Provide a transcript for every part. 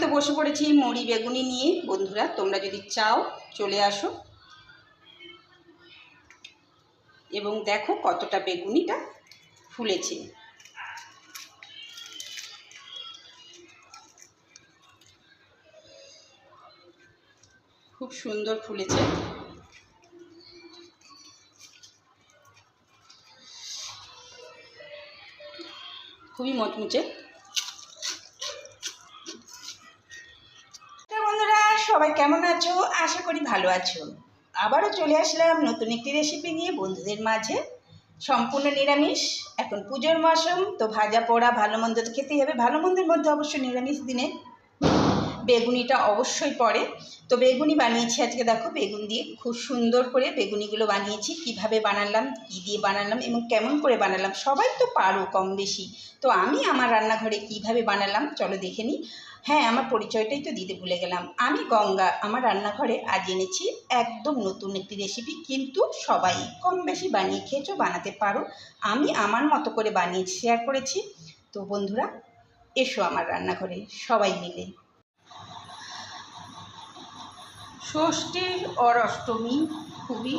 তো বসে পড়েছি মুড়ি বেগুনি নিয়ে। বন্ধুরা, তোমরা যদি চাও, চলে আসো। এবং দেখো কতটা বেগুনিটা ফুলেছে। খুব সুন্দর ফুলেছে। খুবই মচমুচে। কেমন আছো? আশা করি ভালো আছো। আবারও চলে আসলাম নতুন একটি রেসিপি নিয়ে বন্ধুদের মাঝে। সম্পূর্ণ নিরামিষ, এখন পুজোর মৌসুম, তো ভাজা পোড়া ভালো মন্দ তো খেতেই হবে। ভালো মন্দের মধ্যে অবশ্য নিরামিষ দিনে বেগুনিটা অবশ্যই পড়ে তো বেগুনি বানিয়েছি আজকে দেখো, বেগুন দিয়ে খুব সুন্দর করে বেগুনিগুলো বানিয়েছি, কীভাবে বানালাম, কী দিয়ে বানালাম এবং কেমন করে বানালাম, সবাই তো পারো কম বেশি তো আমি আমার রান্নাঘরে কীভাবে বানালাম, চলো দেখে নিই। হ্যাঁ আমার পরিচয়টাই তো দিতে ভুলে গেলাম। আমি গঙ্গা, আমার রান্নাঘরে আজ এনেছি একদম নতুন একটি রেসিপি কিন্তু সবাই কম বেশি বানিয়ে খেয়েছো, বানাতে পারো। আমি আমার মতো করে বানিয়ে শেয়ার করেছি। তো বন্ধুরা, এসো আমার রান্নাঘরে, সবাই মিলে। ষষ্ঠীর অর অষ্টমী, খুবই।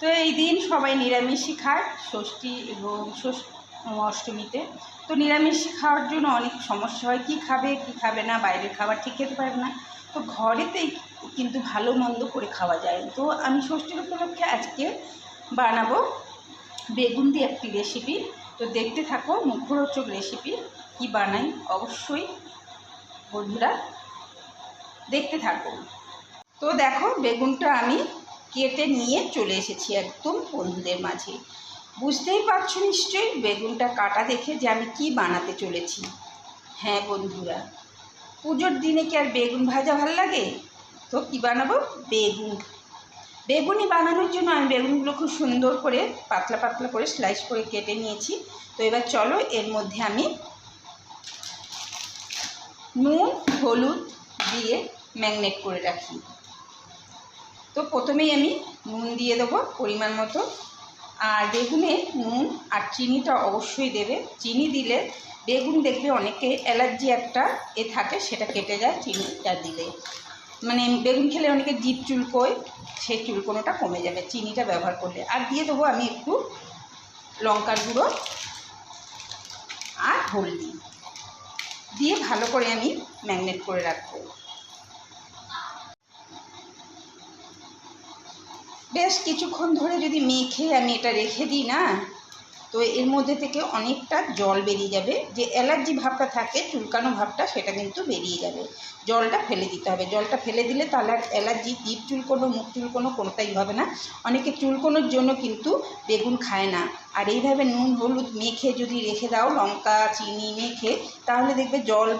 তো এই দিন সবাই নিরামিষই খায়, ষষ্ঠী এবং ষষ্ঠ অষ্টমীতে। তো নিরামিষ খাওয়ার জন্য অনেক সমস্যা হয়, কি খাবে কি খাবে না, বাইরের খাবার ঠিক খেতে পারবে না। তো ঘরেতেই কিন্তু ভালো মন্দ করে খাওয়া যায়। তো আমি ষষ্ঠীর উপলক্ষে আজকে বানাবো বেগুন দিয়ে একটি রেসিপি তো দেখতে থাকো মুখরোচক রেসিপি কি বানাই? অবশ্যই বন্ধুরা দেখতে থাকো। তো দেখো, বেগুনটা আমি কেটে নিয়ে চলে এসেছি একদম বন্ধুদের মাঝে। বুঝতেই পারছ নিশ্চয়ই বেগুনটা কাটা দেখে যে আমি কি বানাতে চলেছি। হ্যাঁ বন্ধুরা, পুজোর দিনে কি আর বেগুন ভাজা ভালো লাগে? তো কি বানাবো? বেগুন। বেগুনি বানানোর জন্য আমি বেগুনগুলো খুব সুন্দর করে পাতলা পাতলা করে স্লাইস করে কেটে নিয়েছি। তো এবার চলো, এর মধ্যে আমি নুন, হলুদ দিয়ে ম্যাগনেট করে রাখি। তো প্রথমেই আমি নুন দিয়ে দেবো পরিমাণ মতো। আর বেগুনে নুন আর চিনিটা অবশ্যই দেবে। চিনি দিলে বেগুন দেখবে অনেকে অ্যালার্জি একটা এ থাকে, সেটা কেটে যায় চিনিটা দিলে। মানে বেগুন খেলে অনেকে জিপ চুলকোয়, সেই চুলকোনোটা কমে যাবে চিনিটা ব্যবহার করলে। আর দিয়ে দেবো আমি একটু লঙ্কার গুঁড়ো আর হলদি। দিয়ে ভালো করে আমি ম্যাগনেট করে রাখব। বেশ কিছুক্ষণ ধরে যদি মেখে আমি এটা রেখে দিই না, তো এর মধ্যে থেকে অনেকটা জল বেরিয়ে যাবে। যে অ্যালার্জি ভাবটা থাকে, চুলকানো ভাবটা, সেটা কিন্তু বেরিয়ে যাবে। জলটা ফেলে দিতে হবে। জলটা ফেলে দিলে তাহলে আর অ্যালার্জি জিভ চুলকোনো, মুখ চুলকোনো কোনোটাই হবে না। অনেকে চুলকোনোর জন্য কিন্তু বেগুন খায় না। আর এইভাবে নুন, হলুদ মেখে যদি রেখে দাও, লঙ্কা, চিনি মেখে, তাহলে দেখবে জল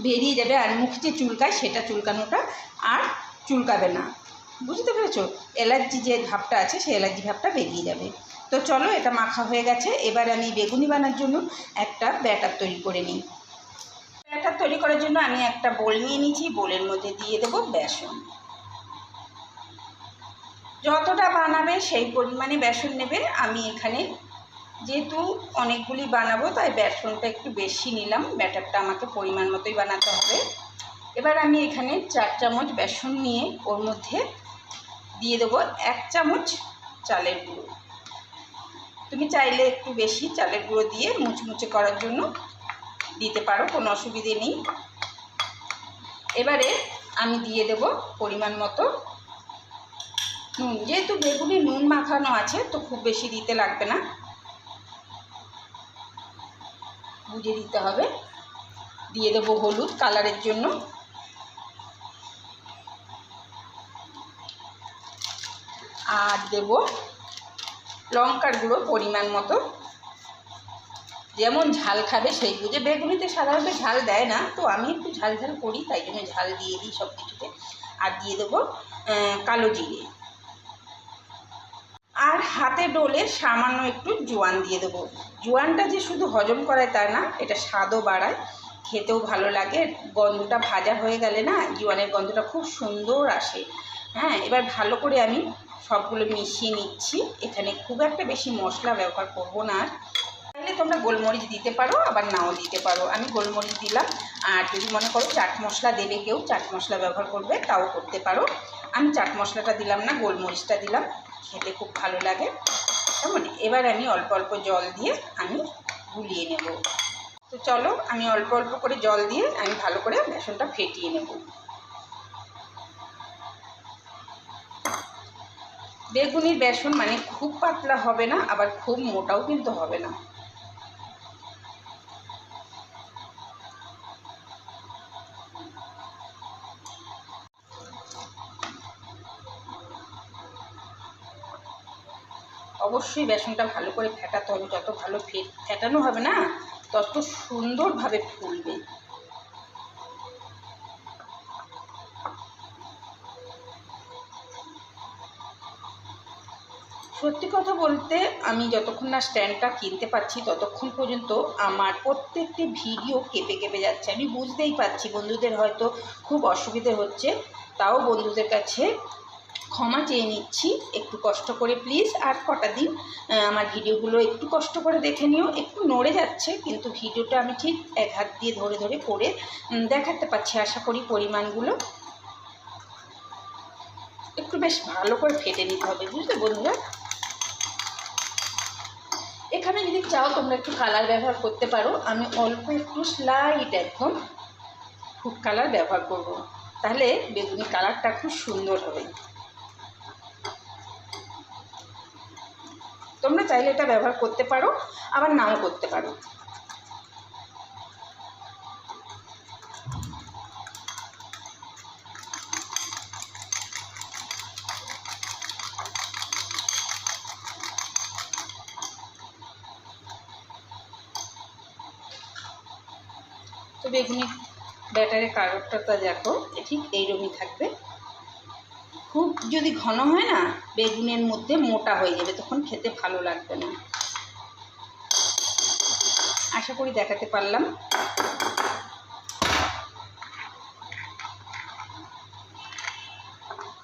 বেরিয়ে যাবে। আর মুখ যে চুলকায়, সেটা চুলকানোটা আর চুলকাবে না। বুঝতে পেরেছ? অ্যালার্জি যে ভাবটা আছে, সেই অ্যালার্জি ভাবটা বেরিয়ে যাবে। তো চলো, এটা মাখা হয়ে গেছে। এবার আমি বেগুনি বানার জন্য একটা ব্যাটার তৈরি করে নিই। ব্যাটার তৈরি করার জন্য আমি একটা বোল নিয়ে নিয়েছি। বোলের মধ্যে দিয়ে দেবো বেসন। যতটা বানাবে সেই পরিমাণে বেসন নেবে। আমি এখানে যেহেতু অনেকগুলি বানাবো, তাই বেসনটা একটু বেশি নিলাম। ব্যাটারটা আমাকে পরিমাণ মতোই বানাতে হবে। এবার আমি এখানে চার চামচ বেসন নিয়ে ওর মধ্যে দিয়ে দেবো এক চামচ চালের গুঁড়ো। তুমি চাইলে একটু বেশি চালের গুঁড়ো দিয়ে মুচমুচে করার জন্য দিতে পারো, কোনো অসুবিধে নেই। এবারে আমি দিয়ে দেব পরিমাণ মতো নুন। যেহেতু বেগুনি নুন মাখানো আছে, তো খুব বেশি দিতে লাগবে না। বুঝে দিতে হবে। দিয়ে দেবো হলুদ কালারের জন্য। আর দেব লঙ্কার গুঁড়ো পরিমাণ মতো। যেমন ঝাল খাবে সেই বুঝে। বেগুনিতে সাধারণত ঝাল দেয় না, তো আমি একটু ঝাল ঝাল করি, তাই জন্য ঝাল দিয়ে দিই সব কিছুতে আর দিয়ে দেবো কালো জিরে। আর হাতে ডোলে সামান্য একটু জোয়ান দিয়ে দেবো। জোয়ানটা যে শুধু হজম করায় তা না, এটা স্বাদও বাড়ায়, খেতেও ভালো লাগে। গন্ধটা ভাজা হয়ে গেলে না, জোয়ানের গন্ধটা খুব সুন্দর আসে। হ্যাঁ এবার ভালো করে আমি সবগুলো মিশিয়ে নিচ্ছি। এখানে খুব একটা বেশি মশলা ব্যবহার করব না তাহলে তোমরা গোলমরিচ দিতে পারো, আবার নাও দিতে পারো। আমি গোলমরিচ দিলাম। আর যদি মনে করো চাট মশলা দেবে কেউ, চাট মশলা ব্যবহার করবে, তাও করতে পারো। আমি চাট মশলাটা দিলাম না, গোলমরিচটা দিলাম। খেতে খুব ভালো লাগে। কেমন? এবার আমি অল্প অল্প জল দিয়ে আমি গুলিয়ে নেব। তো চলো, আমি অল্প অল্প করে জল দিয়ে আমি ভালো করে বেসনটা ফেটিয়ে নেব। বেগুনির বেসন মানে খুব পাতলা হবে না, আবার খুব মোটাও কিন্তু হবে না। অবশ্যই বেসনটা ভালো করে ফেটাতে হবে, যত ভালো ফেট ফেটানো হবে না, তত সুন্দরভাবে ফুলবে। সত্যি কথা বলতে আমি যতক্ষণ না স্ট্যান্ডটা কিনতে পারছি, ততক্ষণ পর্যন্ত আমার প্রত্যেকটি ভিডিও কেঁপে কেঁপে যাচ্ছে। আমি বুঝতেই পারছি বন্ধুদের হয়তো খুব অসুবিধে হচ্ছে। তাও বন্ধুদের কাছে ক্ষমা চেয়ে নিচ্ছি। একটু কষ্ট করে প্লিজ আর কটা দিন আমার ভিডিওগুলো একটু কষ্ট করে দেখে নিও। একটু নড়ে যাচ্ছে, কিন্তু ভিডিওটা আমি ঠিক এক হাত দিয়ে ধরে ধরে করে দেখাতে পারছি। আশা করি পরিমাণগুলো একটু বেশ ভালো করে ফেটে নিতে হবে। বুঝলে বন্ধুরা? এখানে যদি চাও তোমরা একটু কালার ব্যবহার করতে পারো। আমি অল্প একটু স্লাইট একদম খুব কালার ব্যবহার করব। তাহলে বেগুনি কালারটা খুব সুন্দর হবে। তোমরা চাইলে এটা ব্যবহার করতে পারো, আবার নাও করতে পারো তো বেগুনি ব্যাটারের কালারটা দেখো ঠিক এইরকমই থাকবে। খুব যদি ঘন হয় না, বেগুনের মধ্যে মোটা হয়ে যাবে, তখন খেতে ভালো লাগবে না। আশা করি দেখাতে পারলাম।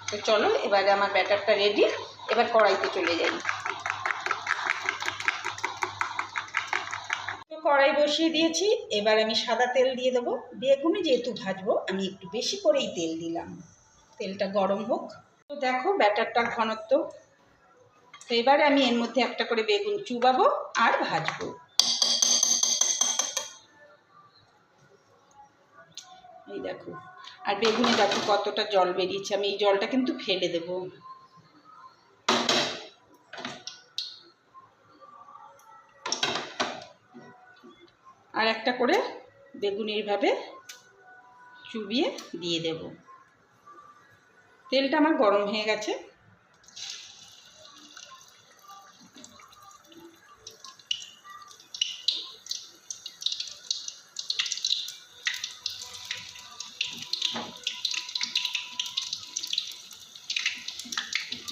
তো চলো, এবারে আমার ব্যাটারটা রেডি এবার কড়াইতে চলে যাই। কড়াই বসিয়ে দিয়েছি। এবার আমি সাদা তেল দিয়ে দেবো। বেগুনে যেহেতু ভাজবো, আমি একটু বেশি করেই তেল দিলাম। তেলটা গরম হোক। তো দেখো ব্যাটারটার ঘনত্ব। তো এবারে আমি এর মধ্যে একটা করে বেগুন চুবাবো আর ভাজবো। এই দেখো। আর বেগুনে দেখো কতটা জল বেরিয়েছে। আমি এই জলটা কিন্তু ফেলে দেবো। আর একটা করে বেগুন এইভাবে চুবিয়ে দিয়ে দেব। তেলটা আমার গরম হয়ে গেছে।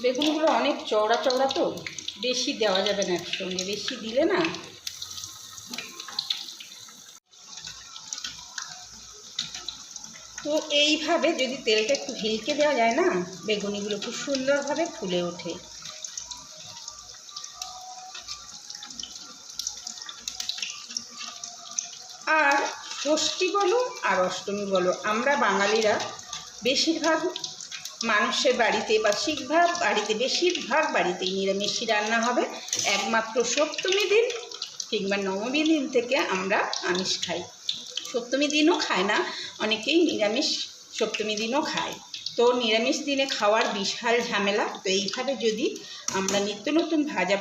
বেগুনগুলো অনেক চওড়া চওড়া তো, বেশি দেওয়া যাবে না একসঙ্গে, বেশি দিলে না তো এইভাবে যদি তেলটা একটু হেলকে দেওয়া যায় না, বেগুনিগুলো খুব সুন্দরভাবে ফুলে ওঠে। আর ষষ্ঠী বলো আর অষ্টমী বলো, আমরা বাঙালিরা বেশিরভাগ মানুষের বাড়িতে বা শিখভাগ বাড়িতে, বেশিরভাগ বাড়িতেই নিরামিষই রান্না হবে। একমাত্র সপ্তমী দিন কিংবা নবমী দিন থেকে আমরা আমিষ খাই। সপ্তমী দিনও খায় না, অনেকেই নিরামিষ সপ্তমী দিনও খায়। তো নিরামিষ দিনে খাওয়ার বিশাল ঝামেলা, তো এইভাবে যদি আমরা নিত্য নতুন ভাজা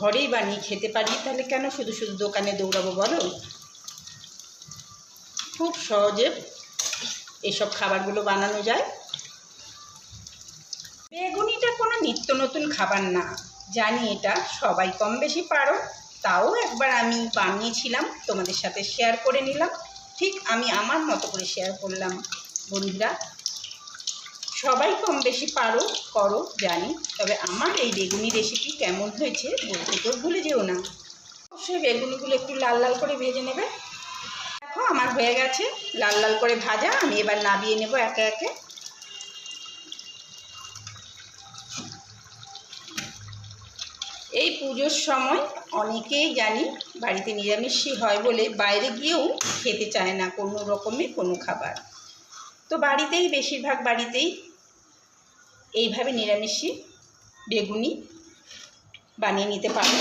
ঘরেই বানিয়ে খেতে পারি, তাহলে কেন শুধু শুধু দোকানে দৌড়াবো বলো? খুব সহজে এসব খাবারগুলো বানানো যায়। বেগুনিটা কোনো নিত্য নতুন খাবার না, জানি এটা সবাই কম বেশি পারো, তাও একবার আমি বানিয়েছিলাম, তোমাদের সাথে শেয়ার করে নিলাম। ঠিক আমি আমার মতো করে শেয়ার করলাম, বন্ধুরা। সবাই কম বেশি পারো, করো, জানি, তবে আমার এই বেগুনি রেসিপি কেমন হয়েছে বলতে তো ভুলে যেও না। অবশ্যই বেগুনিগুলো একটু লাল লাল করে ভেজে নেবে। দেখো, আমার হয়ে গেছে, লাল লাল করে ভাজা, আমি এবার নাবিয়ে নেব একে একে। এই পুজোর সময় অনেকেই জানি বাড়িতে নিরামিষই হয় বলে বাইরে গিয়েও খেতে চায় না কোনো রকমের কোনো খাবার। তো বাড়িতেই, বেশিরভাগ বাড়িতেই এইভাবে নিরামিষই বেগুনি বানিয়ে নিতে পারো,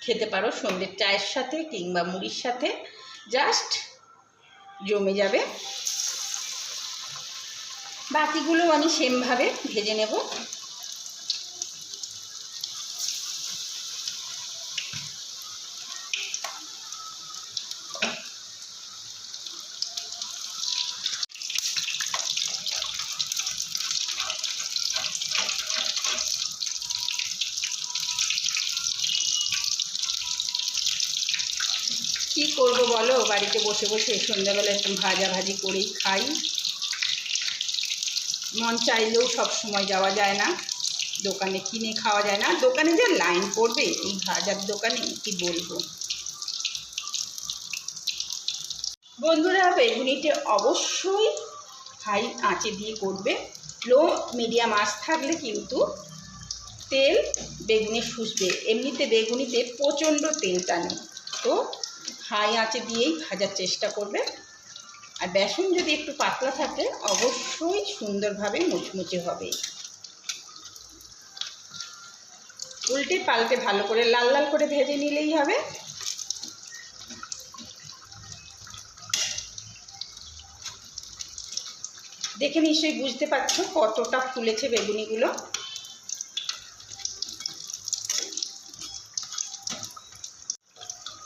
খেতে পারো সন্ধ্যের চায়ের সাথে কিংবা মুড়ির সাথে। জাস্ট জমে যাবে। বাকিগুলো আমি সেমভাবে ভেজে নেব। কি করব বলো? বাড়িতে বসে বসে সন্ধ্যাবেলা একটু ভাজা ভাজি করেই খাই। মন চাইলেও সব সময় যাওয়া যায় না। দোকানে কিনে খাওয়া যায় না। দোকানে যে লাইন পড়বে, এই ভাজার দোকানে কি বলব? বন্ধুরা বেগুনিতে অবশ্যই হাই আঁচে দিয়ে করবে। লো মিডিয়াম আঁচ থাকলে কিন্তু তেল বেগুনে শুষবে। এমনিতে বেগুনিতে প্রচণ্ড তেল টানে তো হাই আঁচে দিয়েই ভাজার চেষ্টা করবে। আর বেসন যদি একটু পাতলা থাকে, অবশ্যই সুন্দরভাবে মুচমুচে হবে। উল্টে পাল্টে ভালো করে লাল লাল করে ভেজে নিলেই হবে। দেখে নিশ্চয়ই বুঝতে পারছ কতটা ফুলেছে বেগুনিগুলো।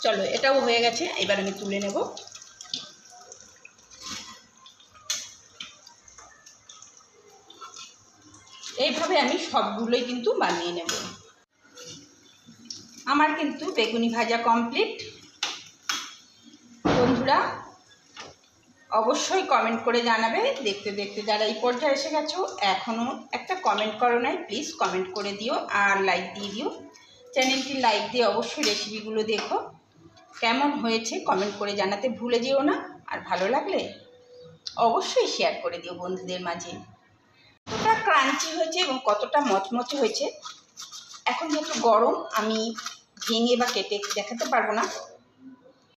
চলো, এটাও হয়ে গেছে, এবার আমি তুলে নেব। এইভাবে আমি সবগুলোই কিন্তু বানিয়ে নেব। আমার কিন্তু বেগুনি ভাজা কমপ্লিট বন্ধুরা, অবশ্যই কমেন্ট করে জানাবে। দেখতে দেখতে যারা এই পর্যায়ে এসে গেছো এখনও একটা কমেন্ট করো নাই প্লিজ কমেন্ট করে দিও আর লাইক দিয়ে দিও। চ্যানেলটি লাইক দিয়ে অবশ্যই রেসিপিগুলো দেখো। কেমন হয়েছে কমেন্ট করে জানাতে ভুলে যেও না, আর ভালো লাগলে অবশ্যই শেয়ার করে দিও বন্ধুদের মাঝে। কতটা ক্রাঞ্চি হয়েছে এবং কতটা মচমচে হয়েছে? এখন যেহেতু গরম, আমি ভেঙে বা কেটে দেখাতে পারব না।